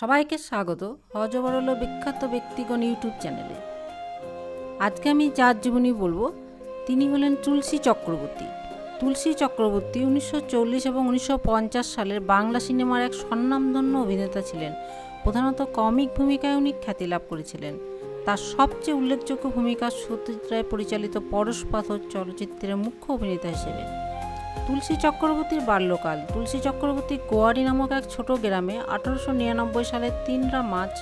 সবাইকে স্বাগত হজবরল বিখ্যাত ব্যক্তিগণ ইউটিউব চ্যানেলে। আজকে আমি যার জীবনী বলব, তিনি হলেন তুলসী চক্রবর্তী। তুলসী চক্রবর্তী উনিশশো চল্লিশ এবং উনিশশো পঞ্চাশ সালের বাংলা সিনেমার এক স্বনামধন্য অভিনেতা ছিলেন। প্রধানত কমিক ভূমিকায় উনি খ্যাতি লাভ করেছিলেন। তার সবচেয়ে উল্লেখযোগ্য ভূমিকা সত্যজিৎ রায় পরিচালিত পরশ পাথর চলচ্চিত্রের মুখ্য অভিনেতা হিসেবে। তুলসী চক্রবর্তীর বাল্যকাল। তুলসী চক্রবর্তী গোয়ারি নামক এক ছোট গ্রামে আঠারোশো নিরানব্বই সালের তিনরা মার্চ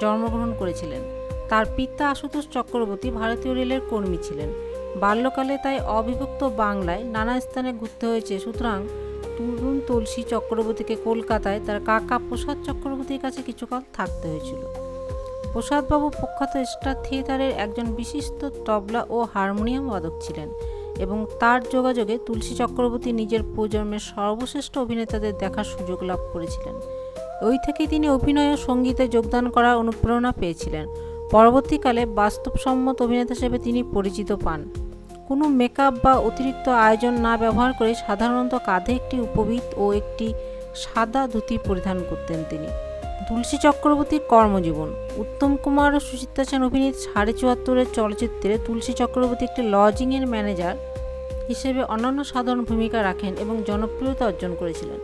জন্মগ্রহণ করেছিলেন। তার পিতা আশুতোষ চক্রবর্তী ভারতীয় রেলের কর্মী ছিলেন। বাল্যকালে তাই অবিভক্ত বাংলায় নানা স্থানে ঘুরতে হয়েছে। সুতরাং তরুণ তুলসী চক্রবর্তীকে কলকাতায় তার কাকা প্রসাদ চক্রবর্তীর কাছে কিছুকাল থাকতে হয়েছিল। প্রসাদবাবু প্রখ্যাত স্টার থিয়েটারের একজন বিশিষ্ট তবলা ও হারমোনিয়াম বাদক ছিলেন। এবং তার যোগাযোগে তুলসী চক্রবর্তী নিজের প্রজন্মের সর্বশ্রেষ্ঠ অভিনেতাদের দেখার সুযোগ লাভ করেছিলেন। ওই থেকেই তিনি অভিনয় ও সঙ্গীতে যোগদান করার অনুপ্রেরণা পেয়েছিলেন। পরবর্তীকালে বাস্তবসম্মত অভিনেতা হিসেবে তিনি পরিচিত পান। কোনো মেকআপ বা অতিরিক্ত আয়োজন না ব্যবহার করে সাধারণত কাঁধে একটি উপবিত ও একটি সাদা ধুতি পরিধান করতেন তিনি। তুলসী চক্রবর্তীর কর্মজীবন। উত্তম কুমার ও সুচিত্রা সেন অভিনীত সাড়ে চুয়াত্তরের চলচ্চিত্রে তুলসী চক্রবর্তী একটি লজিংয়ের ম্যানেজার হিসেবে অন্যান্য সাধারণ ভূমিকা রাখেন এবং জনপ্রিয়তা অর্জন করেছিলেন।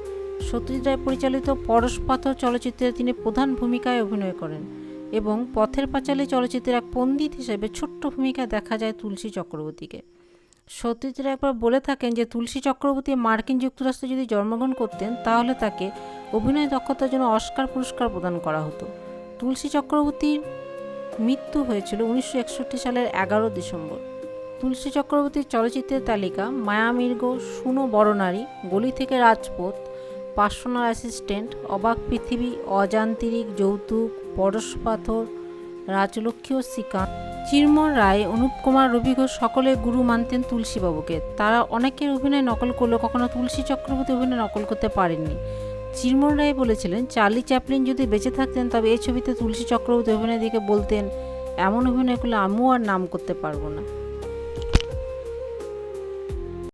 সত্যজিৎ রায় পরিচালিত পরশ পাথর চলচ্চিত্রে তিনি প্রধান ভূমিকায় অভিনয় করেন এবং পথের পাঁচালী চলচ্চিত্রের এক পণ্ডিত হিসেবে ছোট্ট ভূমিকায় দেখা যায় তুলসী চক্রবর্তীকে। সত্যজিৎ রায় একবার বলে থাকেন যে, তুলসী চক্রবর্তী মার্কিন যুক্তরাষ্ট্রে যদি জন্মগ্রহণ করতেন, তাহলে তাকে অভিনয় দক্ষতার জন্য অস্কার পুরস্কার প্রদান করা হতো। তুলসী চক্রবর্তীর মৃত্যু হয়েছিল উনিশশো একষট্টি সালের এগারো ডিসেম্বর। তুলসী চক্রবর্তীর চলচ্চিত্রের তালিকা মায়া মির্গ শুনো বড় নারী, গলি থেকে রাজপথ, পার্সোনাল অ্যাসিস্ট্যান্ট, অবাক পৃথিবী, অজান্তিরিক যৌতুক, পরশ পাথর রাজলক্ষ্মী ও শ্রীকান্ত চিরমন রায়, অনুপ কুমার রবি ঘোষ সকলে গুরু মানতেন তুলসীবাবুকে। তারা অনেকের অভিনয় নকল করলেও কখনো তুলসী চক্রবর্তী অভিনয় নকল করতে পারেননি। চিরমন রায় বলেছিলেন, চার্লি চ্যাপলিন যদি বেঁচে থাকতেন, তবে এই ছবিতে তুলসী চক্রবর্তী অভিনয় দিকে বলতেন, এমন অভিনয় করলে আমিও আর নাম করতে পারব না